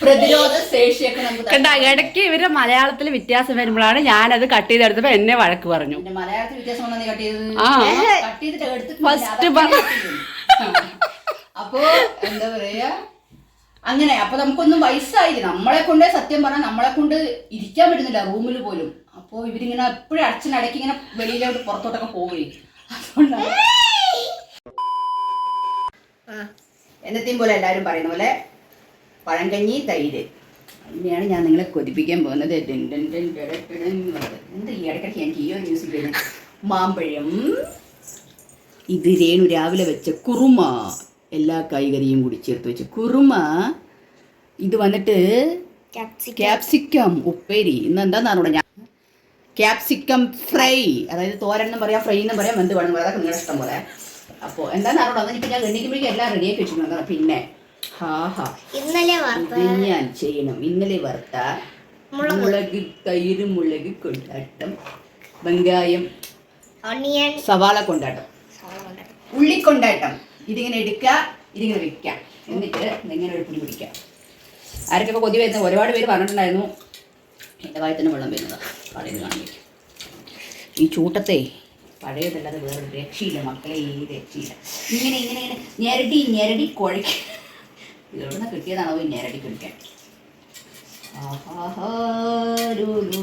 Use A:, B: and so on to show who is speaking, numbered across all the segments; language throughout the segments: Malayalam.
A: പ്രതിരോധ ശേഷിയൊക്കെ നമുക്ക്
B: കണ്ട ഇടയ്ക്ക് ഇവർ മലയാളത്തിൽ വ്യത്യാസം വരുമ്പോഴാണ് ഞാനത് കട്ട് ചെയ്തെടുത്തപ്പോ എന്നെ വഴക്ക് പറഞ്ഞു.
A: മലയാളത്തിൽ വ്യത്യാസം വന്നാ നീ കട്ട് ചെയ്തത്
B: ആ.
A: കട്ട് ചെയ്തിട്ട് എടുത്തിട്ട്
B: First
A: അതൊക്കെ
B: പറ-
A: കട്ട് ചെയ്യും. അപ്പോ എന്താ പറയാ? അങ്ങനെ അപ്പൊ നമുക്കൊന്നും വയസ്സായില്ല. നമ്മളെ കൊണ്ട് സത്യം പറഞ്ഞാൽ നമ്മളെ കൊണ്ട് ഇരിക്കാൻ പറ്റുന്നില്ല റൂമിൽ പോലും. അപ്പോ ഇവരിങ്ങനെ എപ്പോഴും അടച്ചിനടക്കി ഇങ്ങനെ വെളിയിലോട്ട് പുറത്തോട്ടൊക്കെ പോവുകയും. അതുകൊണ്ടാണ്. എന്നത്തെയും പോലെ എല്ലാവരും പറയുന്ന പോലെ പഴങ്കഞ്ഞി തൈര്. അതിനെയാണ് ഞാൻ നിങ്ങളെ കൊതിപ്പിക്കാൻ പോകുന്നത്. എന്ത് ഈ ഇടയ്ക്കിടയ്ക്ക് എനിക്ക് ഈ ഒരു മ്യൂസിക് വരുന്നത് മാമ്പഴം. ഇത് രേണു രാവിലെ വെച്ച കുറുമ. എല്ലാ കായ്കറിയും കൂടി ചേർത്ത് വെച്ച കുറുമ. ഇത് വന്നിട്ട് ക്യാപ്സിക്കം. ഉപ്പേരി. ഇന്ന് അറിഞ്ഞൂടാ ഞാൻ. Capsicum fry. അതായത് തോരൻ എന്നും പറയാം ഫ്രൈ എന്നും പറയാം എന്ത് വേണം അതൊക്കെ നിങ്ങളുടെ ഇഷ്ടം പോലെ. അപ്പോൾ എന്താണെന്ന് അന്ന് ഇപ്പം ഞാൻ എണ്ണിക്കുമ്പോഴേക്കും എല്ലാം റെഡിയാക്കി വെച്ചിട്ടുണ്ട്. പിന്നെ
C: ഇന്നലെ
A: ഞാൻ ചെയ്യണം. ഇന്നലെ വറുത്ത മുളക്. തൈര് മുളക് കൊണ്ടാട്ടം വെങ്കായം
C: ഒണിയൻ
A: സവാള കൊണ്ടാട്ടം. ഉള്ളി കൊണ്ടാട്ടം. ഇതിങ്ങനെ എടുക്കുക ഇതിങ്ങനെ വെക്കുക എന്നിട്ട് ഇങ്ങനെ ഒരു പിടി പിടിക്കുക ആരൊക്കെ കൊതി വരുന്നത് ഒരുപാട് പേര് പറഞ്ഞിട്ടുണ്ടായിരുന്നു. എന്റെ വായത്തിന് വെള്ളം വരുന്നതാണ് പഴയത് കാണിക്കും. ഈ ചൂട്ടത്തെ പഴയതല്ലാതെ വേറെ രക്ഷയില്ല. മക്കളെ ഈ രക്ഷയില്ല. ഇങ്ങനെ ഇങ്ങനെ ഇങ്ങനെ ഞെരടി ഞെരടി കുഴയ്ക്ക. ഇതെവിടുന്ന് കിട്ടിയതാണോ ഈ നേരടി കുടിക്കാൻ? ആഹാഹാരൂലു.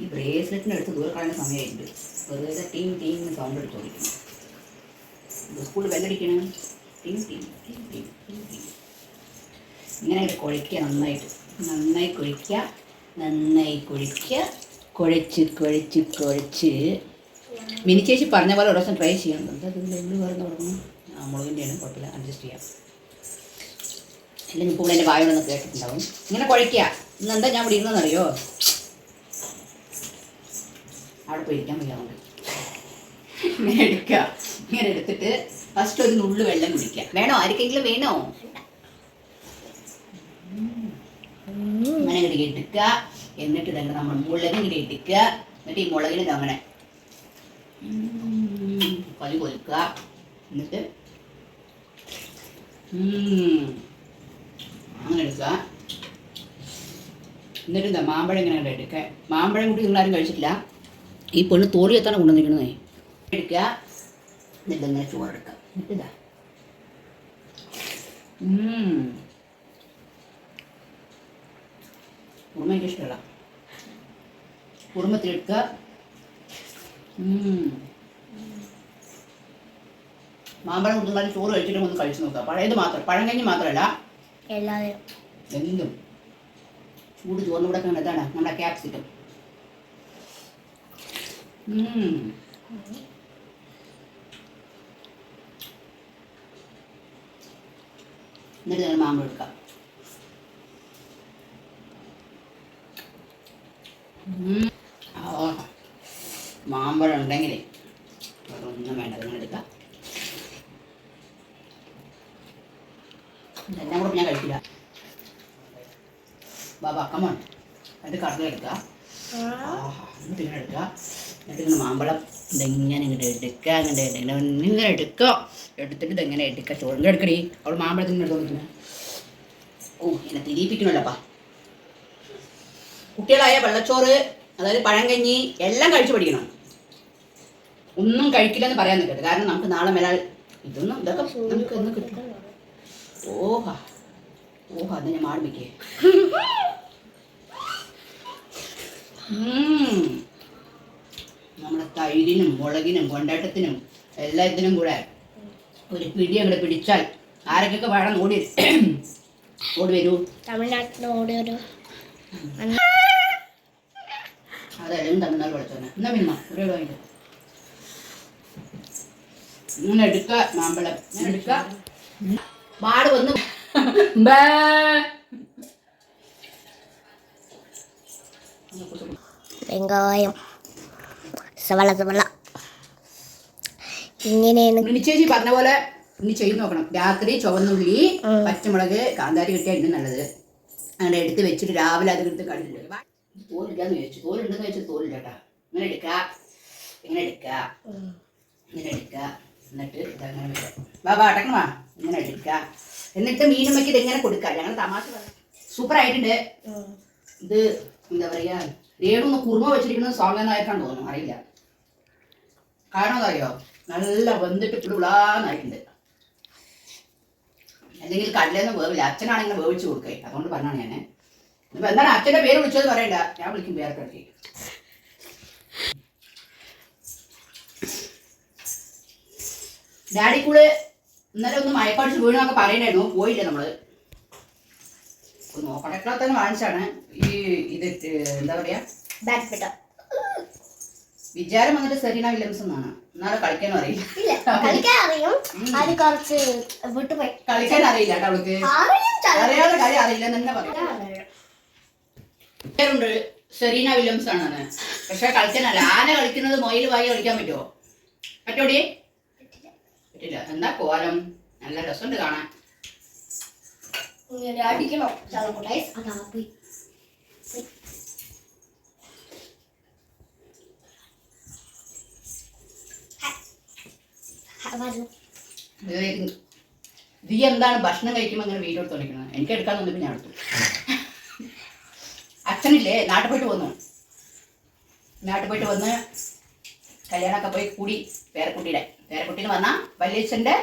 A: ഈ ബ്രേസ്ലെറ്റിന് എടുത്ത് ദൂരെ കളയുന്ന സമയമായിട്ടുണ്ട്. വെറുതെ ടീം ടീം സൗണ്ട് എടുത്ത് ഓടിക്കണം സ്കൂളിൽ ബെല്ലടിക്കണം ടീം ടീം ടീം ടീം ടീം ടീം ഇങ്ങനെ ഇത് കുഴയ്ക്കുക നന്നായിട്ട്. നന്നായി കുഴിക്കുക നന്നായി കുഴിക്കുക കുഴച്ച് കുഴച്ച് കുഴച്ച് മിനി ചേച്ചി പറഞ്ഞ പോലെ ഒരു ദിവസം ട്രൈ ചെയ്യാം. എന്താ ഇതിന്റെ ഉള്ളിൽ വേറെ തുടങ്ങും മുളകിന്റെയാണ് കുഴപ്പമില്ല അഡ്ജസ്റ്റ് ചെയ്യാം. അല്ലെങ്കിൽ ഇപ്പോൾ എന്റെ വായോടൊന്ന് കേട്ടിട്ടുണ്ടാവും. ഇങ്ങനെ കുഴയ്ക്കുക. ഇന്ന് എന്താ ഞാൻ ഇവിടെ ഇരുന്നെന്നറിയോ അവിടെ പോയി ഇരിക്കാൻ വയ്യാറുണ്ട് ഇങ്ങനെ എടുക്കുക. ഇങ്ങനെ എടുത്തിട്ട് ഫസ്റ്റ് ഒരു നുള്ളു വെള്ളം കുടിക്കുക. വേണോ? ആർക്കെങ്കിലും വേണോ? അങ്ങനെ ഇങ്ങനെ എടുക്കുക. എന്നിട്ട് തന്നെ നമ്മൾ മുളക് ഇങ്ങനെ എടുക്കുക എന്നിട്ട് ഈ മുളകിന് അങ്ങനെ കൊലി കൊലിക്കുക. എന്നിട്ട് എടുക്കുക എന്നിട്ട് എന്താ മാമ്പഴം ഇങ്ങനെ അങ്ങട് എടുക്കുക മാമ്പഴം കൂടി നിങ്ങളാരും കഴിച്ചിട്ടില്ല? ഈ പെണ്ണ് തോറി എത്താണ് കൊണ്ടുവന്നിരിക്കണേ എടുക്കുക. എന്നിട്ട് ഇങ്ങനെ ചോറെടുക്കുക എന്നിട്ട് ഇതാ. കുറുമ എനിക്ക് ഇഷ്ടമല്ല കുറുമത്തിലെടുക്കുക. മാമ്പഴം കുത്തുന്നാലും ചോറ് കഴിച്ചിട്ട് ഒന്ന് കഴിച്ചു നോക്കുക. പഴയത് മാത്രം പഴങ്കഞ്ഞി മാത്രമല്ല
C: എല്ലാവരും.
A: ചൂട് ചോറിന് കൂടെ ഒക്കെ ഇതാണ് നമ്മുടെ ക്യാപ്സിക്കം. എന്നിട്ട് ഞാൻ മാമ്പഴം എടുക്കാം. മാമ്പഴം ഉണ്ടെങ്കിലേ. ഒന്നും വേണ്ട നിങ്ങൾ എടുക്കാം എല്ലാം കൂടെ ഞാൻ കഴിക്കില്ല ബാബ കമോൺ എന്നിട്ട് കടല എടുക്കുക ആഹാ, എന്നിട്ട് ഇങ്ങനെ എടുക്കുക എന്നിട്ട് ഇങ്ങനെ മാമ്പഴം ഇതെങ്ങനെ ഇങ്ങോട്ട് എടുക്കുക ഇങ്ങനെ ഇങ്ങനെ ഇങ്ങനെ എടുക്കുക. എടുത്തിട്ട് ഇതെങ്ങനെ എടുക്കുക ചോറിന്റെ എടുക്കടി അവൾ മാമ്പഴത്തിന് എടുത്ത് കൊടുക്കുന്നത് ഓ എന്നെ തിരിയിപ്പിക്കണല്ലപ്പാ കുട്ടികളായ വെള്ളച്ചോറ് അതായത് പഴങ്കഞ്ഞി എല്ലാം കഴിച്ചു പഠിക്കണം. ഒന്നും കഴിക്കില്ലെന്ന് പറയാൻ നിൽക്കട്ടെ കാരണം നമുക്ക് നാളെ മേലാൽ ഇതൊന്നും ഇതൊക്കെ നമുക്ക് ഒന്ന് കിട്ടും ഓഹാ ഓഹാ അത് ഞാൻ മാടിപ്പിക്കേ നമ്മുടെ തൈരിനും മുളകിനും കൊണ്ടാട്ടത്തിനും എല്ലാത്തിനും കൂടെ ഒരു പിടി അങ്ങോട്ട് പിടിച്ചാൽ ആരൊക്കെ വേണം ഓടി ഓടി വരൂ.
C: തമിഴ്നാട്ടിനോട് വരൂ.
A: അതെല്ലാം തമിഴ്നാട് പഠിച്ചോന്നെ എന്നാ പിന്നെ ഒരു വാങ്ങിക്കോ ഇങ്ങനെ എടുക്ക മാമ്പഴം. ഇങ്ങനെ എടുക്ക. പാട് വന്ന് ബേ.
C: വെങ്കായം. സവള സവള. ഇങ്ങനെയാണ്
A: മിനി ചേച്ചി പറഞ്ഞ പോലെ ഇനി ചെയ്ത് നോക്കണം. രാത്രി ചുവന്നുള്ളി. പച്ചമുളക് കാന്താരി കിട്ടിയാൽ ഇന്നും നല്ലത്. അങ്ങനെ എടുത്ത് വെച്ചിട്ട് രാവിലെ അത് എടുത്ത് കളിയില്ല തോലില്ലാന്ന് ചോദിച്ചു തോലുണ്ടെന്ന് വെച്ചാൽ തോലില്ല കേട്ടാ ഇങ്ങനെ എടുക്ക. ഇങ്ങനെ എടുക്ക. ഇങ്ങനെ എടുക്ക. എന്നിട്ട് ഇതങ്ങനെ വെക്കാം. വാ വാ അടക്കണം വാ. ഇങ്ങനെ എടുക്ക. എന്നിട്ട് മീനുമ്മയ്ക്ക് ഇതിങ്ങനെ കൊടുക്കുക ഞങ്ങൾ തമാശ സൂപ്പർ ആയിട്ടുണ്ട് ഇത് എന്താ പറയാ രേണു കുറുമ വെച്ചിരിക്കുന്നത് സോങ് തോന്നുന്നു അറിയില്ല. കാരണം അതറിയോ നല്ല വെന്തിട്ട് പിടിവിളാന്നായിട്ടുണ്ട് അല്ലെങ്കിൽ കല്ലെന്ന് വേവില്ല അച്ഛനാണെങ്കിൽ വേവിച്ച് കൊടുക്കേ അതുകൊണ്ട് പറഞ്ഞാണ് ഞാൻ ഇപ്പൊ എന്താണ് അച്ഛന്റെ പേര് വിളിച്ചത് പറയണ്ട ഞാൻ വിളിക്കും പേരൊക്കെ ഇടയ്ക്ക് ഡാഡി ഇന്നലെ ഒന്ന് മയക്കടിച്ച് വീണൊക്കെ പറയണ്ടായിരുന്നു പോയില്ല നമ്മൾ. നോക്കടക്കള തന്നെ വാങ്ങിച്ചാണ് ഈ ഇത് എന്താ പറയാ?
C: ബാഡ്മിന്റൺ
A: വിചാരം വന്നിട്ട് സെറീന വില്യംസ് എന്നാണ്. എന്നാലും കളിക്കാനും അറിയില്ല.
C: കളിക്കാൻ അറിയും. അത് കുറച്ച് വിട്ടുപോയി
A: കളിക്കാൻ അറിയില്ല കേട്ടോ അവൾക്ക്. അറിയാതെ കാര്യം അറിയില്ല തന്നെ പറയാം.
C: അറിയും.
A: പേരുണ്ട് സെറീന വില്യംസ് ആണ് പക്ഷെ കളിക്കാനല്ല. ആന കളിക്കുന്നത് മൊയിൽ വായി കളിക്കാൻ പറ്റുമോ പറ്റോടി പറ്റില്ല. എന്താ കോലം? നല്ല രസമുണ്ട് കാണാൻ. നീ എന്താണ് ഭക്ഷണം കഴിക്കുമ്പോൾ അങ്ങനെ വീഡിയോ എടുത്ത് എനിക്ക് എടുക്കാൻ തോന്നിയപ്പോൾ ഞാൻ എടുത്തു. അച്ഛനില്ലേ നാട്ടിൽ പോയിട്ട് വന്നു. നാട്ടിൽ പോയിട്ട് വന്ന് കല്യാണമൊക്കെ പോയി കൂടി പേരക്കുട്ടിയുടെ. പേരക്കുട്ടി എന്ന് പറഞ്ഞാൽ വല്യച്ഛന്റെ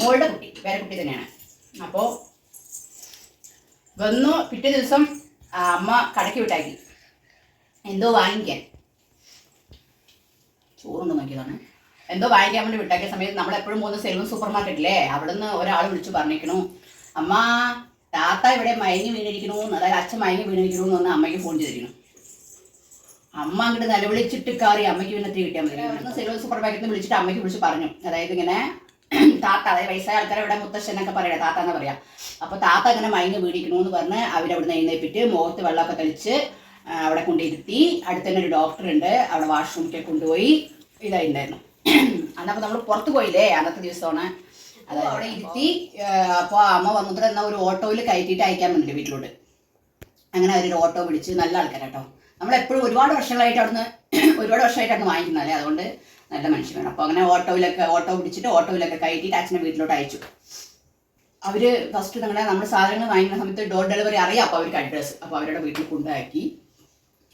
A: മോളുടെ കുട്ടി. പേരക്കുട്ടി തന്നെയാണ്. അപ്പോൾ വന്നു. പിറ്റേ ദിവസം അമ്മ കടയ്ക്ക് വിട്ടാക്കി. എന്തോ വാങ്ങിക്കാൻ. ചോറുണ്ട് നോക്കിയതാണ്. എന്തോ വാങ്ങിക്കാൻ വേണ്ടി വിട്ടാക്കിയ സമയത്ത് നമ്മളെപ്പോഴും പോകുന്ന സെലൂൺ സൂപ്പർ മാർക്കറ്റില്ലേ അവിടെ നിന്ന് ഒരാൾ വിളിച്ചു പറഞ്ഞിരിക്കണു അമ്മ താത്ത ഇവിടെ മയങ്ങി വീണിരിക്കണു അതായത് അച്ഛൻ മയങ്ങി വീണിരിക്കണു എന്ന് പറഞ്ഞാൽ അമ്മയ്ക്ക് ഫോൺ ചെയ്തിരിക്കണം അമ്മ അങ്ങോട്ട് നിലവിളിച്ചിട്ട് കയറി അമ്മയ്ക്ക് പിന്നെ കിട്ടിയാൽ മതി. സെൽവം സൂപ്പർ മാർക്കറ്റിൽ നിന്ന് വിളിച്ചിട്ട് അമ്മയ്ക്ക് വിളിച്ച് പറഞ്ഞു. അതായത് ഇങ്ങനെ താത്ത അതായത് വയസ്സായ ആൾക്കാരെ ഇവിടെ മുത്തശ്ശനൊക്കെ പറയാം താത്ത എന്ന് പറയാം. അപ്പോൾ താത്ത അങ്ങനെ മയങ്ങി വീടിക്കണമെന്ന് പറഞ്ഞ് അവരവിടുന്ന് എഴുന്നേപ്പിട്ട് മുഖത്ത് വെള്ളമൊക്കെ തെളിച്ച് അവിടെ കൊണ്ടിരുത്തി അടുത്ത് തന്നെ ഒരു ഡോക്ടർ ഉണ്ട് അവിടെ വാഷ്റൂമിലേക്ക് കൊണ്ടുപോയി ഇതായി ഉണ്ടായിരുന്നു. അന്നപ്പോൾ നമ്മൾ പുറത്ത് പോയില്ലേ അന്നത്തെ ദിവസമാണ്. അത് അവിടെ ഇരുത്തി അപ്പോൾ അമ്മ വന്നിട്ട് എന്നാൽ ഒരു ഓട്ടോയിൽ കയറ്റിയിട്ട് അയക്കാൻ വേണ്ടി വീട്ടിലോട്ട്. അങ്ങനെ അവരൊരു ഓട്ടോ പിടിച്ച് നല്ല ആൾക്കാരാട്ടോ. നമ്മളെപ്പോഴും ഒരുപാട് വർഷങ്ങളായിട്ട് അവിടുന്ന് ഒരുപാട് വർഷമായിട്ട് അങ്ങ് വാങ്ങിക്കുന്നതല്ലേ? അതുകൊണ്ട് നല്ല മനുഷ്യരാണ് അപ്പോൾ അങ്ങനെ ഓട്ടോയിലൊക്കെ ഓട്ടോ പിടിച്ചിട്ട് ഓട്ടോയിലൊക്കെ കയറ്റിയിട്ട് അച്ഛനെ വീട്ടിലോട്ട് അയച്ചു. അവർ ഫസ്റ്റ് നമ്മുടെ നമ്മൾ സാധനങ്ങൾ വാങ്ങുന്ന സമയത്ത് ഡോർ ഡെലിവറി അറിയാം അപ്പോൾ അവർക്ക് അഡ്രസ്സ് അപ്പോൾ അവരുടെ വീട്ടിൽ കൊണ്ടാക്കി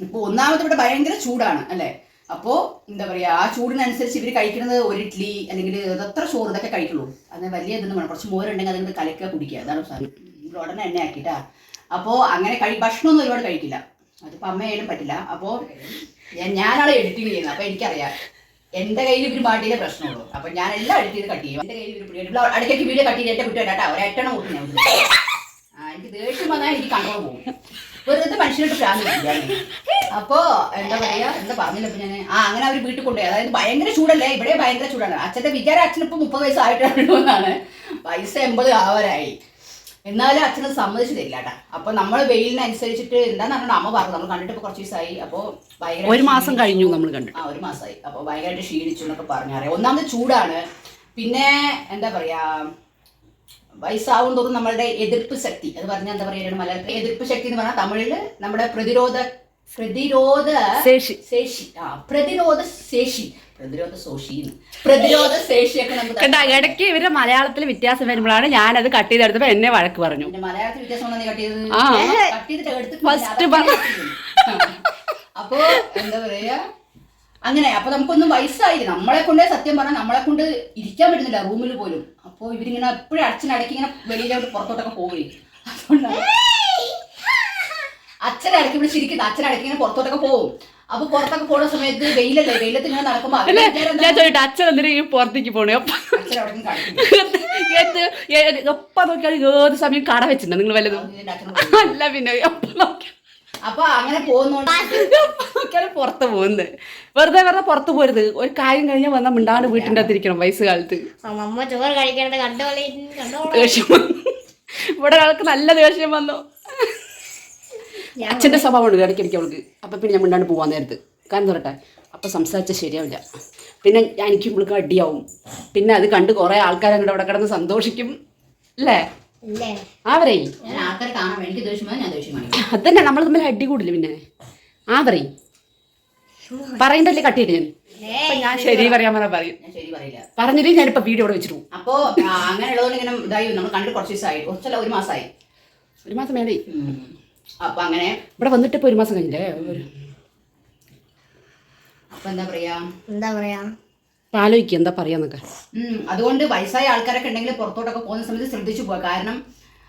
A: ഇപ്പോൾ ഒന്നാമത് ഇവിടെ ഭയങ്കര ചൂടാണ് അല്ലേ? അപ്പോൾ എന്താ പറയുക ആ ചൂടിനനുസരിച്ച് ഇവർ കഴിക്കുന്നത് ഒരു ഇഡ്ഡലി അല്ലെങ്കിൽ എത്ര ചോറ് ഇതൊക്കെ കഴിക്കുള്ളൂ. അതിന് വലിയ ഇതൊന്നും വേണം കുറച്ച് മോരുണ്ടെങ്കിൽ അതുകൊണ്ട് കലക്കുക കുടിക്കുക. അതാണ് ഇവിടെ ഉടനെ എണ്ണ ആക്കിയിട്ടാ. അപ്പോൾ അങ്ങനെ കഴി ഭക്ഷണമൊന്നും ഒരുപാട് കഴിക്കില്ല. അതിപ്പോൾ അമ്മയായാലും പറ്റില്ല. അപ്പോൾ ഞാനാണ് എഡിറ്റിംഗ് ചെയ്യുന്നത്. അപ്പോൾ എനിക്കറിയാം. എന്റെ കയ്യിൽ ഇവർ പാട്ടിയിലെ പ്രശ്നമുള്ളൂ. അപ്പൊ ഞാൻ എല്ലാം അടുത്ത് കട്ട് ചെയ്യും. എന്റെ കയ്യിൽ ഇവർ ഇടയ്ക്കൊക്കെ വീഡിയോ കട്ട് ചെയ്ത് എന്റെ കുട്ടി കേട്ടാ ഒരെട്ടെണ്ണം കൂട്ടി ഞാൻ എനിക്ക് ദേഷ്യം വന്നാൽ എനിക്ക് കണ്ടോ പോകും. വെറുതെ മനുഷ്യരോട് പ്രാന്ത് അപ്പോ എന്താ പറയാ എന്താ പറഞ്ഞില്ല ഞാൻ ആ അങ്ങനെ അവർ വീട്ടിൽ കൊണ്ടുപോയി. അതായത് ഭയങ്കര ചൂടല്ലേ? ഇവിടെ ഭയങ്കര ചൂടാണ്. അച്ഛന്റെ വിചാരം അച്ഛനിപ്പോ മുപ്പത് വയസ്സായിട്ടുള്ളൂ എന്നാണ്. വയസ്സ് എൺപത് ആവരായി എന്നാലും അച്ഛനും സമ്മതിച്ചു തരില്ല കേട്ടാ അപ്പൊ നമ്മൾ വെയിലിനനുസരിച്ചിട്ട് എന്താന്ന് നമ്മുടെ അമ്മ പറഞ്ഞു. നമ്മൾ കണ്ടിട്ട് ഇപ്പൊ കുറച്ച് ദിവസമായി അപ്പൊ ഭയങ്കര
B: ഒരു മാസം കഴിഞ്ഞു നമ്മൾ കണ്ടു
A: ആ ഒരു മാസമായി അപ്പൊ ഭയങ്കരമായിട്ട് ക്ഷീണിച്ചു എന്നൊക്കെ പറഞ്ഞറിയാം. ഒന്നാമത് ചൂടാണ്. പിന്നെ എന്താ പറയാ വയസ്സാവും തോറും നമ്മളുടെ എതിർപ്പ് ശക്തി. അത് പറഞ്ഞാൽ എന്താ പറയുക മലയാളത്തിൽ എതിർപ്പ് ശക്തി എന്ന് പറഞ്ഞാൽ തമിഴിൽ നമ്മുടെ പ്രതിരോധ പ്രതിരോധ
B: ശേഷി.
A: ശേഷി. ആ പ്രതിരോധ ശേഷി. പ്രതിരോധ ശോഷി പ്രതിരോധ ശേഷിയൊക്കെ നമുക്ക്
B: ഇടയ്ക്ക് ഇവരുടെ മലയാളത്തിൽ വ്യത്യാസം വരുമ്പോഴാണ് ഞാനത് കട്ട് ചെയ്തെടുത്തപ്പോ എന്നെ വഴക്ക് പറഞ്ഞു.
A: പിന്നെ മലയാളത്തിൽ വ്യത്യാസം കട്ട് ചെയ്തത്?
B: ആ.
A: കട്ട് ചെയ്തിട്ട്
B: First
A: അപ്പോ എന്താ പറയാ? അങ്ങനെ അപ്പൊ നമുക്കൊന്നും വയസ്സായി നമ്മളെ കൊണ്ടേ സത്യം പറഞ്ഞാൽ നമ്മളെ കൊണ്ട് ഇരിക്കാൻ പറ്റുന്നില്ല റൂമിൽ പോലും. അപ്പൊ ഇവരിങ്ങനെ എപ്പോഴും അച്ഛനടക്കി ഇങ്ങനെ വെളിയിലോട്ട് പുറത്തോട്ടൊക്കെ പോയി അതുകൊണ്ടാണ് അച്ഛനടക്കി ഇവിടെ ശരിക്കും അച്ഛനടക്കി ഇങ്ങനെ പുറത്തോട്ടൊക്കെ പോകും അപ്പൊ പുറത്തൊക്കെ പോണ സമയത്ത് വെയിലല്ലേ? വെയിലത്തിൽ ഇങ്ങനെ നടക്കുമ്പോ?
B: ഞാൻ ചോദിച്ചു അച്ഛൻ എന്തിനാ ഈ പുറത്തേക്ക് പോണേ. എന്ത്? എപ്പ നോക്കിയാലും ഏത് സമയം കട വെച്ചിട്ടുണ്ട് നിങ്ങൾ വല്ലതും. അല്ല പിന്നെ എപ്പ നോക്കിയാലും
A: അപ്പൊ അങ്ങനെ പോകുന്നോണ്ട്
B: നോക്കിയാലും പുറത്ത് പോകുന്നത് വെറുതെ വെറുതെ പുറത്ത് പോരുത്. ഒരു കാര്യം കഴിഞ്ഞാൽ വന്നാൽ മിണ്ടാണ്ട് വീട്ടിന്റെ അകത്തിരിക്കണം വയസ്സ് കാലത്ത്
C: അമ്മ ചോറ് കഴിക്കണത് കണ്ടോളി കണ്ടോളൂ.
B: ദേഷ്യം ഇവിടെ ആൾക്ക് നല്ല ദേഷ്യം വന്നു. അച്ഛന്റെ സ്വഭാവമുണ്ട് എനിക്ക് അവൾക്ക്. അപ്പം പിന്നെ ഞാൻ മിണ്ടാണ്ട് പോകാൻ നേരത്ത്. കാരണം പറയട്ടെ? അപ്പം സംസാരിച്ചാൽ ശരിയാവില്ല. പിന്നെ ഞാൻ എനിക്കും ഇവൾക്ക് അടിയാവും. പിന്നെ അത് കണ്ട് കുറേ ആൾക്കാർ അങ്ങോട്ട് അവിടെ കിടന്ന് സന്തോഷിക്കും. അല്ലേ ആവരേ? അതന്നെ നമ്മൾ തമ്മിൽ അടി കൂടില്ല പിന്നെ. ആവരേ? പറയണ്ടല്ലേ കട്ടിയിട്ട് ഞാൻ? ഞാൻ ശരി പറയാൻ പറഞ്ഞാൽ പറയും. പറഞ്ഞിട്ട് ഞാനിപ്പോൾ വീഡിയോ ഇവിടെ വെച്ചിട്ടു.
A: അപ്പോ അങ്ങനെ അങ്ങനെയുള്ളതുകൊണ്ട് ഇങ്ങനെ ഇതായി. നമ്മൾ കണ്ട് കുറച്ച് ദിവസമായി കുറച്ചല്ല ഒരു മാസമായി
B: ഒരു മാസം മേലെ
A: അപ്പൊ അങ്ങനെ
B: ഇവിടെ വന്നിട്ട് ഇപ്പോൾ ഒരു മാസം കഴിഞ്ഞില്ലേ?
A: അപ്പൊ എന്താ പറയാ?
C: എന്താ പറയാ?
B: ഇപ്പം ആലോചിക്കുക എന്താ പറയാന്നൊക്കെ.
A: അതുകൊണ്ട് വയസ്സായ ആൾക്കാരൊക്കെ ഉണ്ടെങ്കിൽ പുറത്തോട്ടൊക്കെ പോകുന്ന സമയത്ത് ശ്രദ്ധിച്ചു പോവുക. കാരണം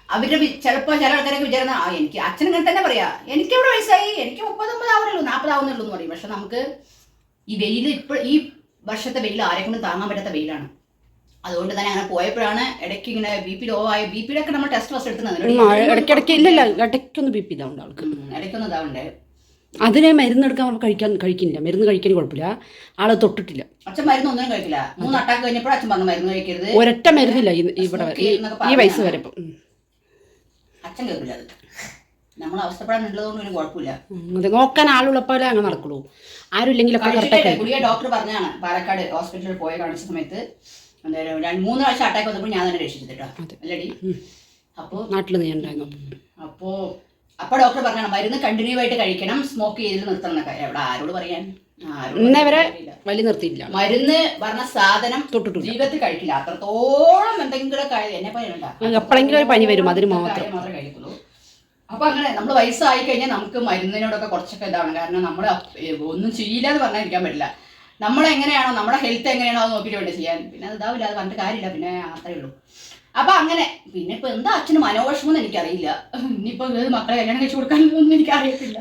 A: അവരുടെ ചിലപ്പോ ചില ആൾക്കാരൊക്കെ വിചാരിക്കുന്ന ആ എനിക്ക് അച്ഛൻ ഇങ്ങനെ തന്നെ പറയാ. എനിക്ക് എവിടെ വയസ്സായി? എനിക്ക് മുപ്പത്തൊമ്പത് ആവുന്നുള്ളൂ നാൽപ്പത് ആവുന്നുള്ളൂ എന്ന് പറയും. പക്ഷെ നമുക്ക് ഈ വെയിൽ ഇപ്പോൾ ഈ വർഷത്തെ വെയിൽ ആരെക്കൊണ്ടും താങ്ങാൻ പറ്റാത്ത വെയിലാണ്. അതുകൊണ്ട് തന്നെ അങ്ങനെ പോയപ്പോഴാണ് ഇടയ്ക്ക് ഇങ്ങനെ ബി പി ലോ ആയ. ബി പിയുടെ ഒക്കെ നമ്മൾ ടെസ്റ്റ് ഫസ്റ്റ് എടുത്തുന്നത്
B: ഇടയ്ക്കിടയ്ക്ക് ഇല്ലല്ല ഇടയ്ക്കൊന്ന് ബി പി ഇതാവുണ്ട് ആൾക്ക്.
A: ഇടയ്ക്കൊന്നും ഇതാവുണ്ട്?
B: അതിനെ മരുന്നെടുക്കാൻ അവൾ കഴിക്കാൻ കഴിക്കുന്നില്ല. മരുന്ന് കഴിക്കാൻ കുഴപ്പമില്ല. ആളെ തൊട്ടിട്ടില്ല.
A: അച്ഛൻ മരുന്ന് ഒന്നും കഴിക്കില്ല. മൂന്ന് അട്ടാക്ക് കഴിഞ്ഞപ്പോൾ അച്ഛൻ പറഞ്ഞു മരുന്ന് കഴിക്കരുത്.
B: ഒരൊറ്റ മരുന്നില്ല ഇവിടെ. ഈ- വയസ്സ് വരെ
A: അച്ഛൻ കേൾക്കില്ല അത്. നമ്മൾ അവസ്ഥപ്പെടാനുള്ളതുകൊണ്ട് ഒരു കുഴപ്പമില്ല.
B: അതെ നോക്കാൻ ആളുള്ളപ്പോലെ അങ്ങനെ നടക്കുള്ളൂ. ആരും ഇല്ലെങ്കിലൊക്കെ
A: ഡോക്ടർ പറഞ്ഞാണ് പാലക്കാട് ഹോസ്പിറ്റലിൽ പോയി കാണിച്ച സമയത്ത്. എന്തായാലും രണ്ട് മൂന്ന് പ്രാവശ്യം അറ്റാക്ക് വന്നപ്പോൾ ഞാൻ തന്നെ രക്ഷിച്ചത് കേട്ടോ. അല്ലടി? അപ്പോൾ
B: നാട്ടിൽ നീ ഉണ്ടായിരുന്നു.
A: അപ്പോൾ അപ്പോൾ ഡോക്ടർ പറഞ്ഞാണ് മരുന്ന് കണ്ടിന്യൂ ആയിട്ട് കഴിക്കണം സ്മോക്ക് ചെയ്ത് നിർത്തണം എന്നൊക്കെ. എവിടെ ആരോട് പറയാൻ? ആരോടും
B: ഇന്നേ വലിയ നിർത്തിയില്ല
A: മരുന്ന് പറഞ്ഞ സാധനം
B: തൊട്ടിട്ട്
A: ജീവിതത്തിൽ കഴിക്കില്ല. അത്രത്തോളം എന്തെങ്കിലും എന്നെ പോലെ
B: എപ്പോഴെങ്കിലും ഒരു പനി വരും അതിന് മാത്രം.
A: മാത്രമേ കഴിക്കുള്ളൂ. അപ്പൊ അങ്ങനെ നമ്മൾ വയസ്സായി കഴിഞ്ഞാൽ നമുക്ക് മരുന്നിനോടൊക്കെ കുറച്ചൊക്കെ ഇതാണ്. കാരണം നമ്മൾ ഒന്നും ചെയ്യില്ല എന്ന് പറഞ്ഞാൽ ഇരിക്കാൻ പറ്റില്ല. നമ്മൾ എങ്ങനെയാണോ നമ്മുടെ ഹെൽത്ത് എങ്ങനെയാണോ അത് നോക്കിയിട്ട് വേണ്ടി ചെയ്യാൻ. പിന്നെ അത് ഇതാവില്ല അത് പറഞ്ഞിട്ട് കാര്യമില്ല പിന്നെ അത്രേ ഉള്ളൂ. അപ്പൊ അങ്ങനെ പിന്നെ ഇപ്പൊ എന്താ അച്ഛന് മനോവിഷമം എന്ന് എനിക്കറിയില്ല. ഇനിയിപ്പോ ഇത് മക്കളെ കല്യാണം കഴിച്ചു കൊടുക്കാനൊന്നും എനിക്കറിയത്തില്ല.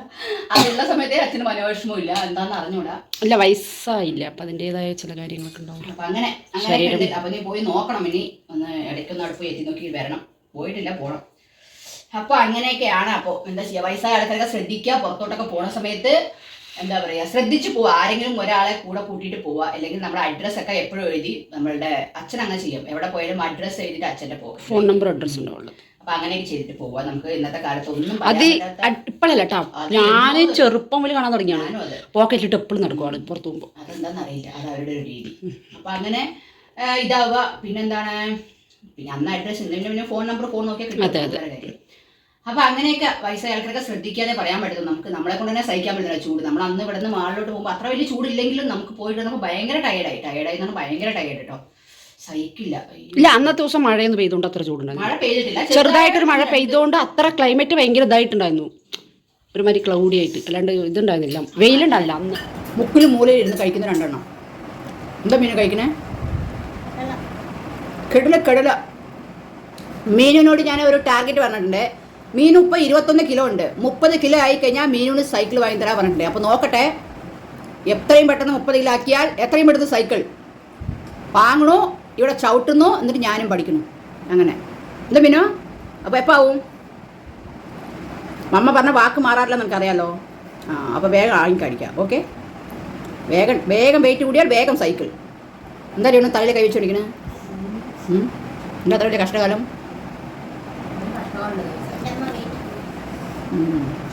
A: അതുള്ള സമയത്തേ അച്ഛന് മനോവിഷമവും ഇല്ല എന്താന്ന് അറിഞ്ഞൂടാ
B: അല്ല വയസ്സായില്ല. അപ്പൊ അതിന്റെതായ ചില കാര്യങ്ങളൊക്കെ ഉണ്ടാവും.
A: അപ്പൊ അങ്ങനെ അങ്ങനെ. അപ്പൊ നീ പോയി നോക്കണം ഇനി. ഒന്ന് ഇടയ്ക്കൊന്ന് അടുപ്പ് എത്തി നോക്കി വരണം. പോയിട്ടില്ല പോണം. അപ്പൊ അങ്ങനെയൊക്കെയാണ്. അപ്പൊ എന്താ ചെയ്യാ? വയസ്സായ ആൾക്കാരൊക്കെ ശ്രദ്ധിക്കുക. പുറത്തോട്ടൊക്കെ പോണ സമയത്ത് എന്താ പറയാ ശ്രദ്ധിച്ചു പോവുക. ആരെങ്കിലും ഒരാളെ കൂടെ കൂട്ടിയിട്ട് പോവുക. അല്ലെങ്കിൽ നമ്മുടെ അഡ്രസ് ഒക്കെ എപ്പോഴും എഴുതി നമ്മളുടെ അച്ഛൻ അങ്ങനെ ചെയ്യും. എവിടെ പോയാലും അഡ്രസ് എഴുതിയിട്ട് അച്ഛന്റെ പോകും
B: ഫോൺ നമ്പർ അഡ്രസ്സ്
A: അപ്പൊ അങ്ങനെയൊക്കെ ചെയ്തിട്ട് പോവുക. നമുക്ക് ഇന്നത്തെ കാലത്ത് ഒന്നും
B: അത് ഇപ്പോഴല്ല കേട്ടോ. ഞാൻ ചെറുപ്പം മുതൽ കാണാൻ തുടങ്ങിയാണ്.
A: അതെ.
B: പോക്കറ്റിലിട്ട് എപ്പോഴും നടക്കുവാണ് പുറത്തു പോകുമ്പോൾ
A: അതെന്താണെന്നറിയില്ല അത് അവരുടെ ഒരു രീതി. അപ്പൊ അങ്ങനെ ഇതാവുക. പിന്നെന്താണ് പിന്നെ അന്ന് അഡ്രസ് പിന്നെ പിന്നെ ഫോൺ നമ്പർ ഫോൺ നോക്കിയാൽ കിട്ടും. അപ്പൊ അങ്ങനെയൊക്കെ വയസ്സായ ആൾക്കാരൊക്കെ ശ്രദ്ധിക്കാതെ പറയാൻ പറ്റും നമുക്ക് നമ്മളെ കൊണ്ട് തന്നെ സഹിക്കാൻ പറ്റുന്ന ചൂട്. നമ്മൾ അന്ന് ഇവിടെ നിന്ന് മാളിലോട്ട് പോകുമ്പോൾ അത്ര വലിയ ചൂടില്ലെങ്കിലും നമുക്ക് പോയിട്ട് നമുക്ക് ഭയങ്കര ടയർഡായി ടയർഡായി എന്നാണ് ഭയങ്കര ടയർഡ് കേട്ടോ. സഹിക്കില്ല.
B: ഇല്ല അന്നത്തെ ദിവസം മഴയൊന്നും പെയ്തുകൊണ്ട് അത്ര ചൂടുണ്ടായിരുന്നു.
A: മഴ പെയ്തിട്ടില്ല.
B: ചെറുതായിട്ടൊരു മഴ പെയ്തുകൊണ്ട് അത്ര ക്ലൈമറ്റ് ഭയങ്കര ഇതായിട്ടുണ്ടായിരുന്നു. ഒരുമാതിരി ക്ലൗഡി ആയിട്ട്. അല്ലാണ്ട് ഇതുണ്ടായിരുന്നില്ല. വെയിലുണ്ടാവില്ല അന്ന്
A: മുക്കിൽ മൂലയിൽ ഇരുന്ന് കഴിക്കുന്ന രണ്ടെണ്ണം. എന്താ മീൻ കഴിക്കണേ? കെടല. കെടല മീനിനോട് ഞാൻ ഒരു ടാർഗറ്റ് പറഞ്ഞിട്ടുണ്ട്. മീൻ ഇപ്പം ഇരുപത്തൊന്ന് കിലോ ഉണ്ട്. മുപ്പത് കിലോ ആയി കഴിഞ്ഞാൽ മീനിന് സൈക്കിൾ വാങ്ങി തരാൻ പറഞ്ഞിട്ടുണ്ട്. അപ്പോൾ നോക്കട്ടെ. എത്രയും പെട്ടെന്ന് മുപ്പത് കിലോ ആക്കിയാൽ എത്രയും പെട്ടെന്ന് സൈക്കിൾ വാങ്ങണു ഇവിടെ ചവിട്ടുന്നു എന്നിട്ട് ഞാനും പഠിക്കുന്നു. അങ്ങനെ. എന്താ മീനു? അപ്പോൾ എപ്പോൾ ആവും മമ്മ പറഞ്ഞ വാക്ക് മാറാറില്ല നമുക്കറിയാലോ. ആ അപ്പോൾ വേഗം ആയി കഴിക്കാം ഓക്കെ? വേഗം വേഗം വെയിറ്റ് കൂടിയാൽ വേഗം സൈക്കിൾ എന്താ ചെയ്യണം തലയിൽ കൈ കൊടുക്കണേ എന്താ തലയുടെ കഷ്ടകാലം? 嗯。